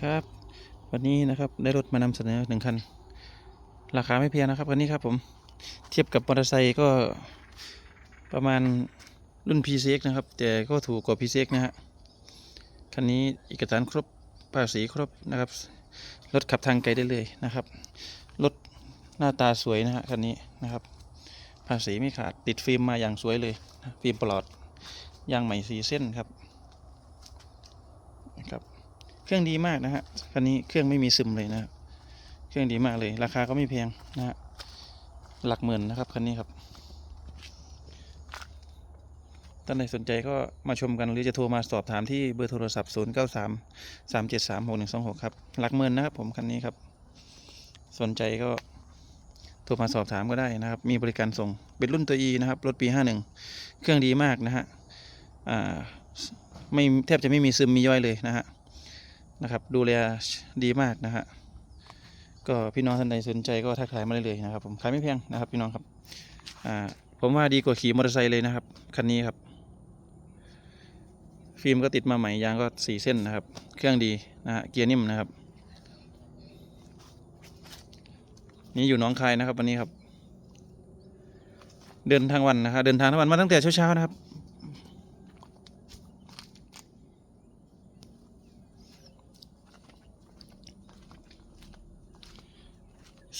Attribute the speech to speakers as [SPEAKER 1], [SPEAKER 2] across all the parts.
[SPEAKER 1] ครับวันนี้นะครับได้รถมานำเสนอหนึ่งคัน ราคาไม่เพียงนะครับคันนี้ครับผมเทียบกับมอเตอร์ไซค์ก็ประมาณรุ่น PCX นะครับ แต่ก็ถูกกว่า PCX นะฮะคันนี้เอกสารครบภาษีครบนะครับรถขับทางไกลได้เลยนะครับรถหน้าตาสวยนะฮะคันนี้นะครับ ภาษีไม่ขาดติดฟิล์มมาอย่างสวยเลยฟิล์มปลอดยางใหม่สีเส้นครับนะครับ เครื่องดีมากนะฮะคันนี้เครื่องไม่มีซึมเลยนะครับเครื่องดีมากเลย ราคาก็ไม่แพงนะฮะหลักหมื่นนะครับคันนี้ครับท่านใดสนใจก็มาชมกันหรือจะโทรมาสอบถามที่เบอร์โทรศัพท์ 0 9 3 3 7 3 6 1 2 6 ครับหลักหมื่นนะครับผมคันนี้ครับ สนใจก็โทรมาสอบถามก็ได้นะครับ มีบริการส่งเป็นรุ่นตัว E นะครับ รถปี 51 เครื่องดีมากนะฮะไม่แทบจะไม่มีซึมมีย่อยเลยนะฮะ นะครับ ดูแลดีมากนะฮะก็พี่น้องท่านใดสนใจก็ทักทายมาได้เลยนะครับ ผมขายไม่แพงนะครับ พี่น้องครับอ่าผมว่าดีกว่าขี่มอเตอร์ไซค์เลยนะครับคันนี้ครับ ฟิล์มก็ติดมาใหม่ยางก็สี่เส้นนะครับ เครื่องดีนะฮะเกียร์นิ่มนะครับ นี่อยู่น้องคายนะครับวันนี้ครับ เดินทางวันนะครับเดินทางทั้งวันมาตั้งแต่เช้าๆนะครับ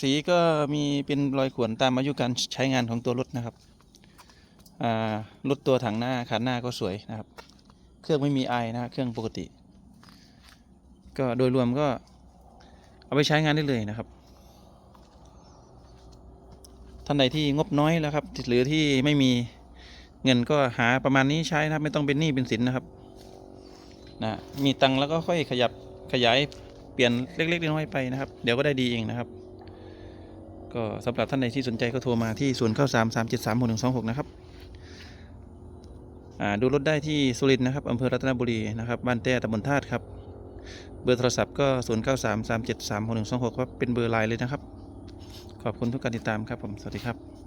[SPEAKER 1] สีก็มีเป็นรอยข่วนตามอายุการใช้งานของตัวรถนะครับรถตัวถังหน้าขาหน้าก็สวยนะครับ เครื่องไม่มีไอนะเครื่องปกติ ก็โดยรวมก็เอาไปใช้งานได้เลยนะครับท่านใดที่งบน้อยแล้วครับหรือที่ไม่มีเงินก็หาประมาณนี้ใช้นะครับไม่ต้องเป็นหนี้เป็นสินนะครับนะมีตังค์แล้วก็ค่อยขยับขยายเปลี่ยนเล็กๆน้อยๆไปนะครับ เดี๋ยวก็ได้ดีเองนะครับ ก็สำหรับท่านใดที่สนใจก็โทรมาที่0 9 3 3 7 3 6 1 2 6นะครับอ่าดูรถได้ที่สุรินทร์นะครับอำเภอรัตนบุรีนะครับบ้านแต้ตำบลธาตุครับเบอร์โทรศัพท์ก็ 0 9 3 3 7 3 6 1 2 6 ครับ เป็นเบอร์ไลน์เลยนะครับ ขอบคุณทุกการติดตามครับผม สวัสดีครับ